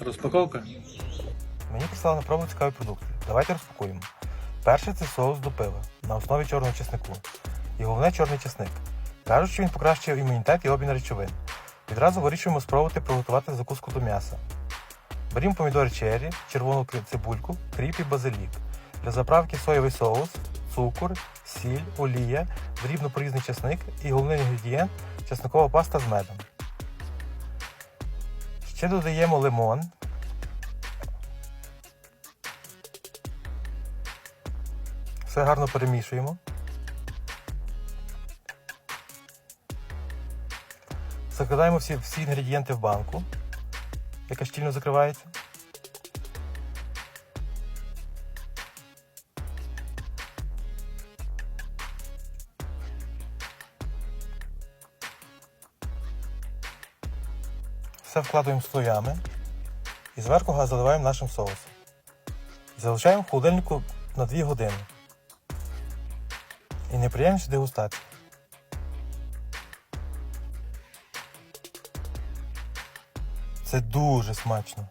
Розпаковка. Мені прислали на пробу цікаві продукти. Давайте розпакуємо. Перший це соус до пива на основі чорного чеснику. І головне чорний чесник. Кажуть, що він покращує імунітет і обмін речовин. Відразу вирішуємо спробувати приготувати закуску до м'яса. Берімо помідори черрі, червону цибульку, кріп і базилік. Для заправки соєвий соус, цукор, сіль, олія, дрібно порізаний чесник і головний інгредієнт чесникова паста з медом. Ще додаємо лимон, Все гарно перемішуємо. Закладаємо всі, всі інгредієнти в банку, яка щільно закривається. Все вкладаємо слоями і зверху заливаємо нашим соусом. Залишаємо в холодильнику на 2 години. І неприємність дегустації. Це дуже смачно.